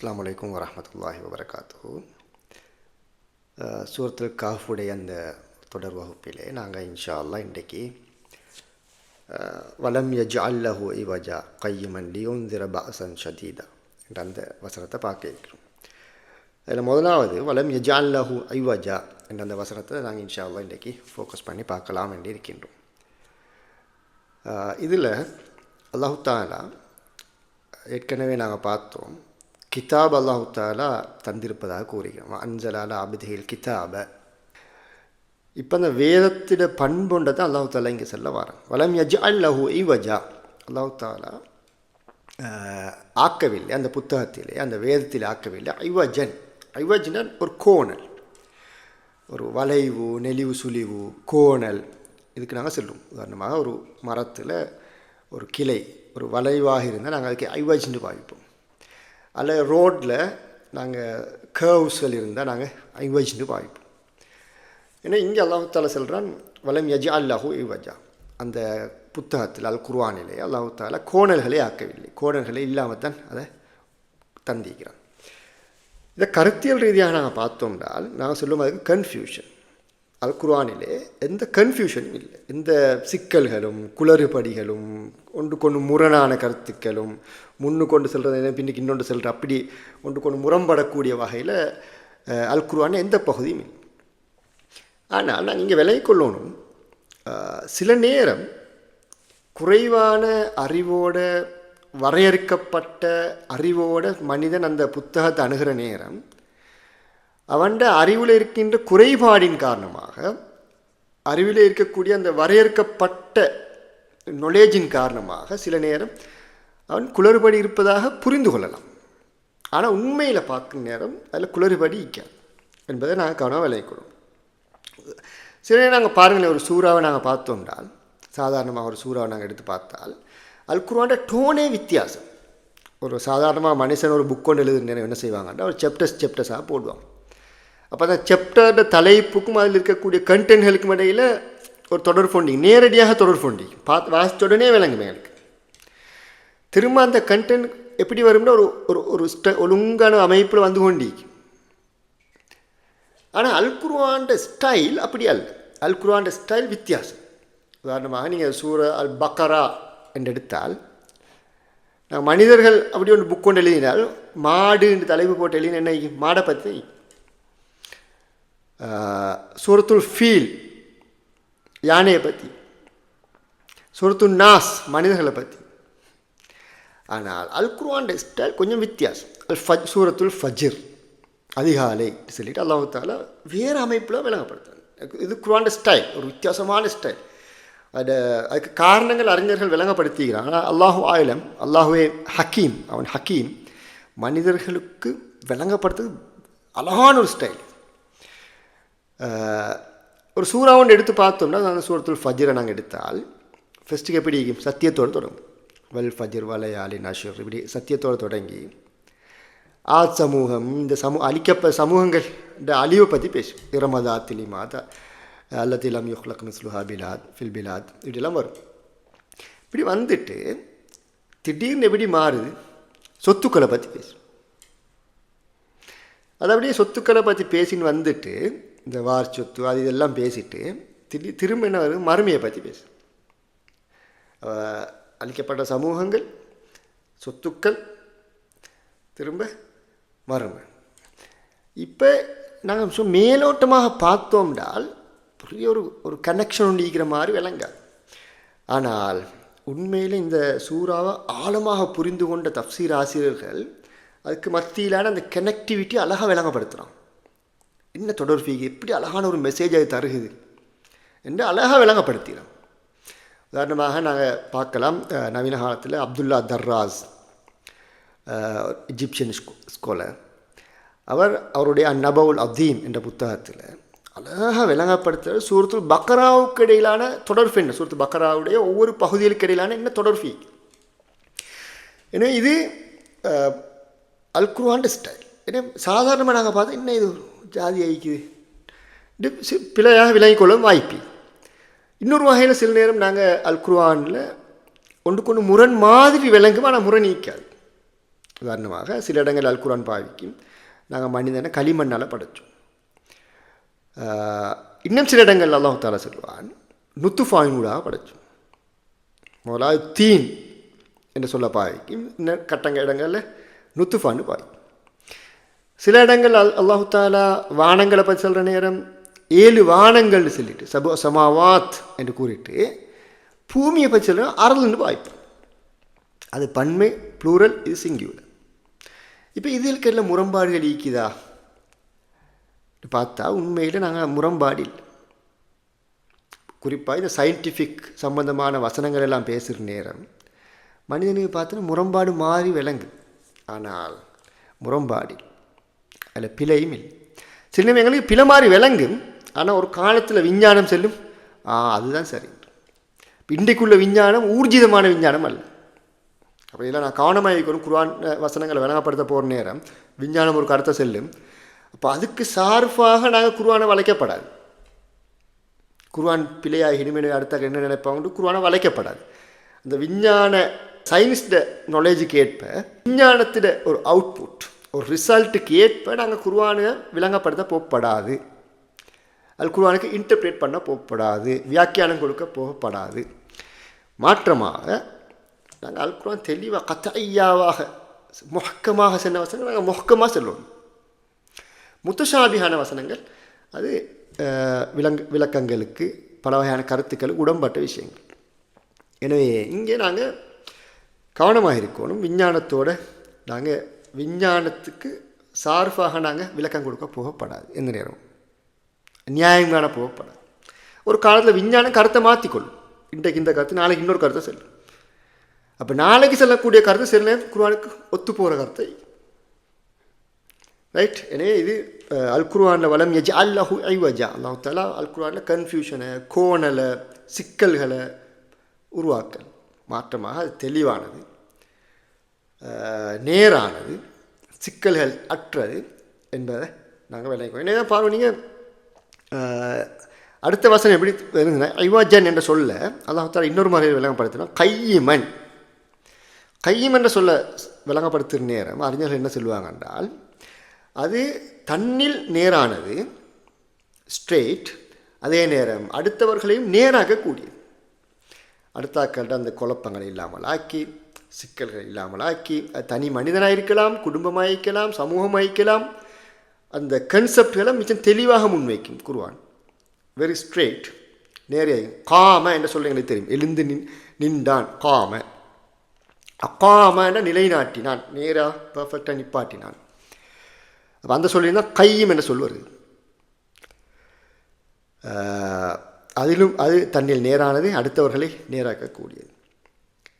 அஸ்லாம் வலைக்கம் வரமத்துல்லாஹி வபரகாத்துஹு. சூரத்தில் காஃபுடைய அந்த தொடர் வகுப்பிலே நாங்கள் இன்ஷா அல்லா இன்றைக்கு வலம் யஜ் அல்லஹு இவஜா கையுமன் லியோந்திர பாசன் ஷதீதா என்ற அந்த வசனத்தை பார்க்க இருக்கிறோம். அதில் முதலாவது வலம் யஜ் அல்லஹு ஐவஜா என்ற அந்த வசனத்தை நாங்கள் இன்ஷா அல்லாஹ் இன்றைக்கு ஃபோக்கஸ் பண்ணி பார்க்கலாம் என்று இருக்கின்றோம். இதில் அல்லாஹு தாலா ஏற்கனவே நாங்கள் பார்த்தோம் கிதாப் அல்லாஹாலா தந்திருப்பதாக கூறுகிறோம் அஞ்சலால் அபிதிகள் கிதாப. இப்போ அந்த வேதத்திட தான் அல்லாஹு தாலா இங்கே சொல்ல வரேன். வலம் யஜ் அல்லஹூ இவஜா. அல்லாஹு தாலா ஆக்கவில்லை. அந்த புத்தகத்திலே அந்த வேதத்தில் ஆக்கவில்லை. ஐவஜன். ஐவஜன் ஒரு கோணல். ஒரு வளைவு நெளிவு சுழிவு கோணல். இதுக்கு நாங்கள் சொல்லுவோம். உதாரணமாக ஒரு மரத்தில் ஒரு கிளை ஒரு வளைவாக இருந்தால் நாங்கள் அதுக்கு ஐவஜ்னு பாவிப்போம். அதில் ரோட்டில் நாங்கள் கேர்வ்ஸ்கள் இருந்தால் நாங்கள் ஐவஜ்னு பாய்ப்போம். ஏன்னா இங்கே அல்லாஹால சொல்கிறான் வலம் யஜா அல்லாஹூ இவஜா. அந்த புத்தகத்தில் அல் குர்ஆனிலே அல்லாஹால கோணல்களை ஆக்கவில்லை. கோணல்களை இல்லாமல் தான் அதை தந்திக்கிறான். இதை கருத்தியல் ரீதியாக நாங்கள் பார்த்தோம்னால் நாங்கள் சொல்லும் அதுக்கு கன்ஃபியூஷன் அல் குர்வானிலே எந்த கன்ஃபியூஷனும் இல்லை. எந்த சிக்கல்களும் குளறுபடிகளும் ஒன்று கொண்டு முரணான கருத்துக்களும் முன்னு கொண்டு செல்கிறது பின்னுக்கு இன்னொன்று செல்கிற அப்படி ஒன்று கொண்டு முரம்படக்கூடிய வகையில் அல் குருவான எந்த பகுதியும் இல்லை. ஆனால் நான் இங்கே விலை கொள்ளணும். சில நேரம் குறைவான அறிவோட வரையறுக்கப்பட்ட அறிவோட மனிதன் அந்த புத்தகத்தை அணுகிற நேரம் அவன்ட அறிவில் இருக்கின்ற குறைபாடின் காரணமாக அறிவில் இருக்கக்கூடிய அந்த வரையறுக்கப்பட்ட நொலேஜின் காரணமாக சில நேரம் அவன் குளறுபடி இருப்பதாக புரிந்து கொள்ளலாம். ஆனால் உண்மையில் பார்க்கும் நேரம் அதில் குளறுபடி இக்காது என்பதை நாங்கள் கவனம் விளைவிக்கிறோம் சில நேரம் நாங்கள் பாருங்களேன் ஒரு சூறாவை நாங்கள் பார்த்தோம்னால் சாதாரணமாக ஒரு சூறாவை நாங்கள் எடுத்து பார்த்தால் அல் டோனே வித்தியாசம். ஒரு சாதாரணமாக மனுஷன் ஒரு புக் கொண்டு எழுதுற நேரம் என்ன செய்வாங்கன்னா ஒரு செப்டர்ஸ் செப்டர்ஸாக போடுவாங்க. அப்போ அந்த செப்டரோட தலைப்புக்கும் அதில் இருக்கக்கூடிய கண்டென்ட்களுக்கும் இடையில் ஒரு தொடர் ஃபோண்டிங் நேரடியாக தொடர் ஃபோண்டிங் பார்த்து வாசித்த உடனே விளங்குமே எனக்கு. திரும்ப அந்த கண்டென்ட் எப்படி வரும்னா ஒரு ஒரு ஒரு ஸ்ட ஒழுங்கான அமைப்பில் வந்து கொண்டி ஆனால் அல்குருவாண்ட ஸ்டைல் அப்படி அல்ல. அல்குருவாண்ட ஸ்டைல் வித்தியாசம். உதாரணமாக நீங்கள் சூர அல் பக்கரா என்று எடுத்தால் நான் மனிதர்கள் அப்படி ஒன்று புக் கொண்டு எழுதினால் மாடு என்று தலைப்பு போட்டு எழுதின என்ன மாடை பற்றி சூரத்துல் ஃபீல் யானையை பற்றி சூரத்துல் நாஸ் மனிதர்களை பற்றி ஆனால் அல் குர்ஆன்ட ஸ்டைல் கொஞ்சம் வித்தியாசம். அல் ஃபஜ் சூரத்துல் ஃபஜிர் அதிகாலை சொல்லிட்டு அல்லாஹ் தாலா வேறு அமைப்பில் விளங்கப்படுத்துறாங்க. இது குர்ஆன்ட ஸ்டைல் ஒரு வித்தியாசமான ஸ்டைல் அது அதுக்கு காரணங்கள் அறிஞர்கள் விளங்கப்படுத்திக்கிறாங்க ஆனால் அல்லாஹு ஆயிலம் அல்லாஹுவே ஹக்கீம் அவன் ஹக்கீம் மனிதர்களுக்கு விளங்கப்படுத்துறது அழகான ஒரு ஸ்டைல் ஒரு சூறா ஒன்று எடுத்து பார்த்தோம்னா அந்த சூரத்துல் ஃபஜ்ரை நாங்கள் எடுத்தால் ஃபஸ்ட்டுக்கு எப்படி சத்தியத்தோடு தொடங்கும்? வல் ஃபஜ்ர் வலையாலி நஷர் இப்படி சத்தியத்தோடு தொடங்கி ஆத் சமூகம் இந்த சமூ அழிக்கப்ப சமூகங்கள் இந்த அழிவை பற்றி பேசும் இரமதா திலிமாத் அல்லத்திலாம் யுஹ்லக் மிஸ்லுஹா பிலாத் ஃபில் பிலாத் இப்படிலாம் வரும். இப்படி வந்துட்டு திடீர்னு எப்படி மாறுது? சொத்துக்களை பற்றி பேசும் அது அப்படியே சொத்துக்களை பற்றி பேசின்னு வந்துட்டு இந்த வார் சொத்து அது இதெல்லாம் பேசிட்டு திடீர் திரும்ப என்ன வருது? மறுமையை பற்றி பேசும் அழிக்கப்பட்ட சமூகங்கள் சொத்துக்கள் திரும்ப மறுமை இப்போ நாங்கள் சு மேலோட்டமாக பார்த்தோம்னால் பெரிய ஒரு ஒரு கனெக்ஷன் ஒன்றிக்கிற மாதிரி விளங்காது. ஆனால் உண்மையில் இந்த சூறாவை ஆழமாக புரிந்து கொண்ட தப்சீர் ஆசிரியர்கள் அதுக்கு மத்தியிலான அந்த கனெக்டிவிட்டி அழகாக விளங்கப்படுத்துகிறான் என்ன தொடர்பு எப்படி அழகான ஒரு மெசேஜ் அது தருகுது? என்று அழகாக விளங்கப்படுத்தினான் உதாரணமாக நாங்கள் பார்க்கலாம் நவீன காலத்தில் அப்துல்லா தர்ராஸ் இஜிப்சியன் ஸ்காலர் அவர் அவருடைய அந்நபவுல் அதீம் என்ற புத்தகத்தில் அழகாக விளங்கப்படுத்துகிற சூரத்துல் பக்கராவுக்கு இடையிலான தொடர்பு என்ன? சூரத்து பக்கராவுடைய ஒவ்வொரு பகுதிகளுக்கு இடையிலான என்ன தொடர்பு? ஏன்னா இது அல்குருவாண்ட ஸ்டைல் ஏன்னா சாதாரணமாக நாங்கள் பார்த்தா என்ன இது? ஜாதி ஐக்குது சி- பிழையாக விளங்கிக்கொள்ளும் வாய்ப்பு. இன்னொரு வகையில் சில நேரம் நாங்கள் அல் குர்ஆனில் ஒன்றுக்கு ஒன்று முரண் மாதிரி விளங்கும் ஆனால் முரண் நீக்காது. உதாரணமாக சில இடங்கள் அல் குரான் பாவிக்கும். நாங்கள் மனிதனை களிமண்ணால் படைச்சோம். இன்னும் சில இடங்கள் அல்லாஹ் தாலா சொல்லுவான் நுத்துஃபாயினூடாக படைச்சோம். முதலாவது தீன் என்று சொல்ல பாவிக்கும். இன்னும் கட்டங்க இடங்களில் நுத்துஃபான்னு பாவிக்கும். சில இடங்கள் அல் அல்லாஹு தாலா வானங்களை பற்றி சொல்கிற நேரம் ஏழு வானங்கள்னு சொல்லிட்டு சபோ சமாவாத் என்று கூறிட்டு பூமியை பற்றி சொல்ல அரள்னு பாய்ப்போம் அது பன்மை ப்ளூரல் இது சிங்கியூலர் இப்போ இதில் எல்லாம் முரண்பாடுகள் ஈக்குதா? பார்த்தா உண்மையில் நாங்கள் முரண்பாடு இல்லை குறிப்பாக இந்த சயின்டிஃபிக் சம்பந்தமான வசனங்கள் எல்லாம் பேசுகிற நேரம் மனிதனுக்கு பார்த்தா முரண்பாடு மாறி விளங்கு. ஆனால் முரண்பாடு அதில் பிழையும் இல்லை. சில நேரங்களுக்கு பிழை மாறி விளங்கும். ஆனால் ஒரு காலத்தில் விஞ்ஞானம் செல்லும். ஆ அதுதான் சரி. இன்றைக்குள்ள விஞ்ஞானம் ஊர்ஜிதமான விஞ்ஞானம் அல்ல. அப்படிலாம் நான் கவனமாக இருக்கணும். குர்ஆன் வசனங்களை விளங்கப்படுத்த போகிற நேரம் விஞ்ஞானம் ஒரு கருத்தை செல்லும். அப்போ அதுக்கு சார்பாக நாங்கள் குருவானை வளைக்கப்படாது. குருவான் பிள்ளையாக இனிமேல் அடுத்த என்ன நினைப்பாங்கன்னு குருவானை வளைக்கப்படாது. அந்த விஞ்ஞான சயின்ஸ்ட நாலேஜுக்கு ஏற்ப விஞ்ஞானத்திட ஒரு அவுட்புட் ஒரு ரிசல்ட்டுக்கு ஏற்ப நாங்கள் குருவானை விளங்கப்படுத்த போகப்படாது அல் குர்ஆனுக்கு இன்டர்பிரேட் பண்ண போகப்படாது வியாக்கியானம் கொடுக்க போகப்படாது. மாற்றமாக நாங்கள் அல் குர்ஆன் தெளிவாக கத்தையாவாக முஹக்கமாக சென்ன வசனங்கள் நாங்கள் முஹக்கமாக செல்வோம் முத்துஷாபியான வசனங்கள் அது விலங்கு விளக்கங்களுக்கு பல வகையான கருத்துக்களுக்கு உடம்பட்ட விஷயங்கள். எனவே இங்கே நாங்கள் கவனமாக இருக்கணும் விஞ்ஞானத்தோட நாங்கள் விஞ்ஞானத்துக்கு சார்பாக நாங்கள் விளக்கம் கொடுக்க போகப்படாது. எந்த நேரம் நியாயம் காண போகப்படாது. ஒரு காலத்தில் விஞ்ஞானம் கருத்தை மாற்றிக்கொள்ளும் இன்றைக்கு இந்த கருத்து நாளைக்கு இன்னொரு கருத்தை செல்லும். அப்போ நாளைக்கு செல்லக்கூடிய கருத்து சில நேரம் குர்ஆனுக்கு ஒத்து போகிற கருத்தை. ரைட் எனவே இது அல் குர்ஆனில் வளம் எஜ் அல்லாஹு ஐவஜா. அல்லாஹு தாலா அல் குர்ஆனில் கன்ஃபியூஷனை கோணலை சிக்கல்களை உருவாக்கல். மாற்றமாக அது தெளிவானது. நேரானது. சிக்கல்கள் அற்றது என்பதை நாங்கள் விளைவிக்கோம் என்ன பாருங்க நீங்கள் அடுத்த வசனம் எப்படி இருந்ததுன்னா ஐவாஜன் என்ற சொல்ல அல்லாஹால இன்னொரு மாதிரி விளங்கப்படுத்தினா கையிமன். கையம் என்ற சொல்ல விளங்கப்படுத்துகிற நேரம் அறிஞர்கள் என்ன சொல்லுவாங்க என்றால் அது தன்னில் நேரானது ஸ்ட்ரெயிட் அதே நேரம் அடுத்தவர்களையும் நேராக்கக்கூடியது. அடுத்தாக்கள்கிட்ட அந்த குழப்பங்களை இல்லாமல் ஆக்கி சிக்கல்கள் இல்லாமல் ஆக்கி தனி மனிதனாக இருக்கலாம் குடும்பமாக இருக்கலாம் சமூகமாக இருக்கலாம் அந்த கன்செப்ட்களை மிச்சம் தெளிவாக முன்வைக்கும் குருவான் வெரி ஸ்ட்ரெயிட் நேரையும் காம என்ன சொல்ல எங்களுக்கு தெரியும். எழுந்து நின் நின்றான் காம. அக்காமன நிலைநாட்டினான் நேராக பர்ஃபெக்டாக நிப்பாட்டினான். அப்போ அந்த சொல்லியிருந்தால் கையும் என்ற சொல் வருது. அதிலும் அது தன்னில் நேரானது அடுத்தவர்களை நேராக்கக்கூடியது.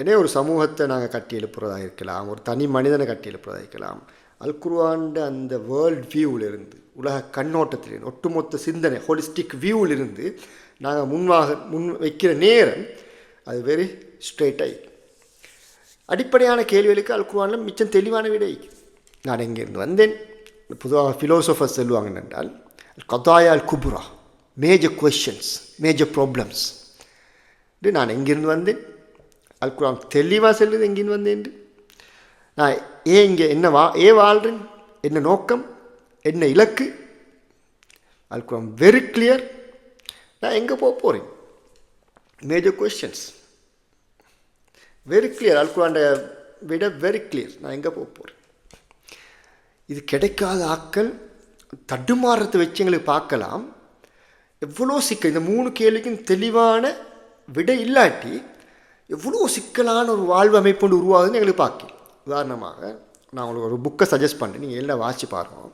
எனவே ஒரு சமூகத்தை நாங்கள் கட்டி எழுப்புறதாக இருக்கலாம் ஒரு தனி மனிதனை கட்டி எழுப்புறதாக இருக்கலாம் அல் அந்த வேர்ல்ட் வியூவிலிருந்து உலக கண்ணோட்டத்திலிருந்து ஒட்டுமொத்த சிந்தனை ஹோலிஸ்டிக் வியூவிலிருந்து நாங்கள் முன்வாக முன் வைக்கிற நேரம் அது வெரி ஸ்ட்ரெயிட்டாக அடிப்படையான கேள்விகளுக்கு அல்குர்வானில் மிச்சம் தெளிவான விடை நான் இங்கேருந்து வந்தேன். பொதுவாக ஃபிலோசோஃபர்ஸ் சொல்லுவாங்க என்றால் கதாயா அல் குபுரா மேஜர் கொஷின்ஸ் மேஜர் ப்ராப்ளம்ஸ் நான் எங்கிருந்து வந்தேன்? அல்குரான் தெளிவாக சொல்லுது எங்கிருந்து வந்தேன் நான் ஏன் இங்கே என்ன வா ஏ வாழ்கிறேன் என்ன நோக்கம்? என்ன இலக்கு? அல் குர்ஆன் வெரி கிளியர் நான் எங்கே போக போகிறேன் மேஜர் கொஷின்ஸ் வெரி கிளியர் அல்குராண்ட விட வெரி கிளியர் நான் எங்கே போக போகிறேன் இது கிடைக்காத ஆட்கள் தடுமாறத்தை வச்சு எங்களுக்கு பார்க்கலாம். எவ்வளோ சிக்கல். இந்த மூணு கேள்விக்கும் தெளிவான விடை இல்லாட்டி எவ்வளோ சிக்கலான ஒரு வாழ்வு அமைப்பு ஒன்று உருவாகுதுன்னு எங்களுக்கு பார்க்கலாம் உதாரணமாக நான் உங்களுக்கு ஒரு புக்கை சஜஸ்ட் பண்ணுறேன் நீங்கள் எல்லாம் வாசிச்சு பாருங்கள்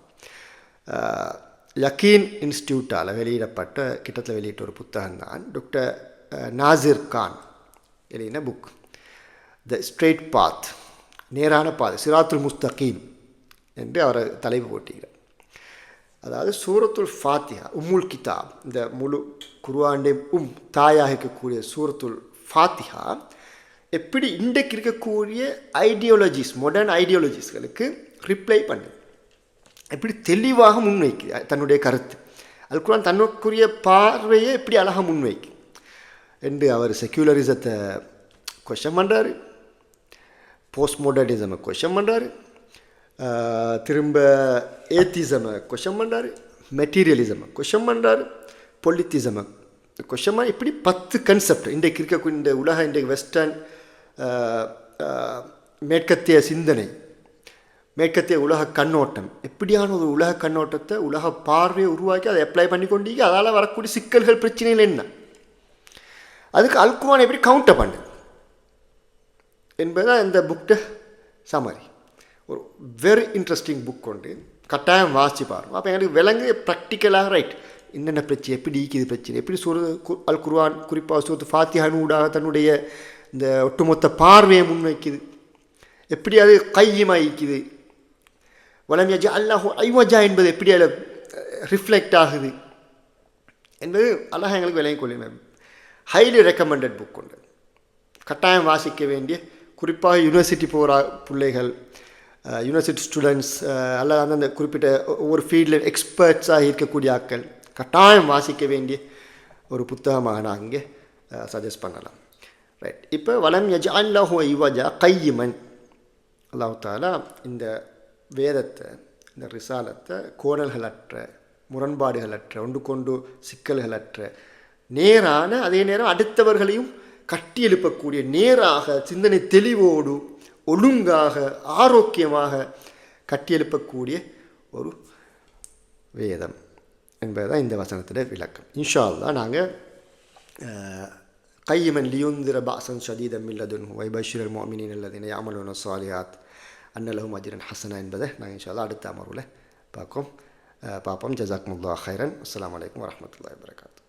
யக்கீன் இன்ஸ்டியூட்டால் வெளியிடப்பட்ட கிட்டத்தில் வெளியிட்ட ஒரு புத்தகம் தான் டாக்டர் நாசிர் கான் எழுதின புக் த ஸ்ட்ரெயிட் பாத் நேரான பாதை சிராத்துல் முஸ்தகீம் என்று அவரை தலைப்பு போட்டுகிறார் அதாவது சூரத்துல் ஃபாத்திஹா உம்முல் கிதாப் இந்த முழு குருவாண்டே உம் தாயாக இருக்கக்கூடிய சூரத்துல் ஃபாத்திஹா எப்படி இன்றைக்கு இருக்கக்கூடிய ஐடியாலஜிஸ் மாடர்ன் ஐடியாலஜிஸ்களுக்கு ரிப்ளை பண்ணுது எப்படி தெளிவாக முன்வைக்கு தன்னுடைய கருத்து. அதுக்குள்ள தன்னுக்குரிய பார்வையை எப்படி அழகாக முன்வைக்கு? என்று அவர் செக்யூலரிசத்தை கொஷன் பண்ணுறாரு போஸ்ட் மாடர்னிசமை கொஷன் பண்ணுறாரு திரும்ப ஏத்திசமை கொஷன் பண்ணுறாரு மெட்டீரியலிசமை கொஷன் பண்ணுறாரு பொலித்திசமை கொஷமாக இப்படி பத்து கன்செப்ட் இன்றைக்கு இருக்கக்கூடிய இந்த உலக இன்றைக்கு வெஸ்டர்ன் மேற்கத்திய சிந்தனை மேற்கத்திய உலக கண்ணோட்டம். எப்படியான ஒரு உலக கண்ணோட்டத்தை உலக பார்வையை உருவாக்கி அதை அப்ளை பண்ணி கொண்டீங்க அதால் வரக்கூடிய சிக்கல்கள் பிரச்சனைகள் என்ன? அதுக்கு அல்குவான் எப்படி கவுண்டர் பண்ணு என்பதுதான் இந்த புக்கை சமரி ஒரு வெரி இன்ட்ரெஸ்டிங் புக் உண்டு கட்டாயம் வாசி பாருங்க. அப்போ எங்களுக்கு விலங்கு ப்ராக்டிக்கலாக ரைட் என்னென்ன பிரச்சனை எப்படி ஈக்குது பிரச்சனை எப்படி சூரத் அல் குர்வான் குறிப்பாக சூரத்து ஃபாத்தியானூடாக தன்னுடைய இந்த ஒட்டுமொத்த பார்வையை முன்வைக்குது. எப்படி அது கையமாயிக்குது. ஈக்குது அல்லாஹ் அல்லாஹு ஐவஜா என்பது எப்படி அதில் ரிஃப்ளெக்ட் ஆகுது. என்பது அல்லாஹ் எங்களுக்கு விளங்கிக் கொள்ளினேன் ஹைலி ரெக்கமெண்டட் புக் உண்டு. கட்டாயம் வாசிக்க வேண்டிய குறிப்பாக யூனிவர்சிட்டி போகிற பிள்ளைகள் யூனிவர்சிட்டி ஸ்டூடெண்ட்ஸ் அல்லது அந்தந்த குறிப்பிட்ட ஒவ்வொரு ஃபீல்டில் எக்ஸ்பர்ட்ஸாக இருக்கக்கூடிய ஆட்கள் கட்டாயம் வாசிக்க வேண்டிய ஒரு புத்தகமாக நான் இங்கே சஜஸ்ட் பண்ணலாம். ரைட் இப்போ வலம் யஜா அல்லாஹு ஐவஜா கையிமன். அல்லாஹ் தாலா இந்த வேதத்தை இந்த ரிசாலத்தை கோணல்களற்ற முரண்பாடுகளற்ற ஒன்று கொண்டு சிக்கல்களற்ற நேரான அதே நேரம் அடுத்தவர்களையும் கட்டி எழுப்பக்கூடிய நேராக சிந்தனை தெளிவோடு ஒழுங்காக ஆரோக்கியமாக கட்டியெழுப்பக்கூடிய ஒரு வேதம் என்பதுதான் இந்த வசனத்தில் விளக்கம். இன்ஷா அல்லாஹ் நாங்கள் கையமன் லியுந்திர பாசன் ஷதீதம் இல்லதுன் வைபஷிரல் மோமினின் அல்லதினை யாமலுன சாலியாத் அன்னலகும் அஜிரன் ஹசனா என்பதை நாங்கள் இன்ஷா அல்லாஹ் அடுத்த அமர்வில் பார்ப்போம் பார்ப்போம் ஜசாக்முல்லா ஹைரன் அஸ்ஸலாமு அலைக்கும் வரஹ்மத்துல்லாஹி வபரகாத்து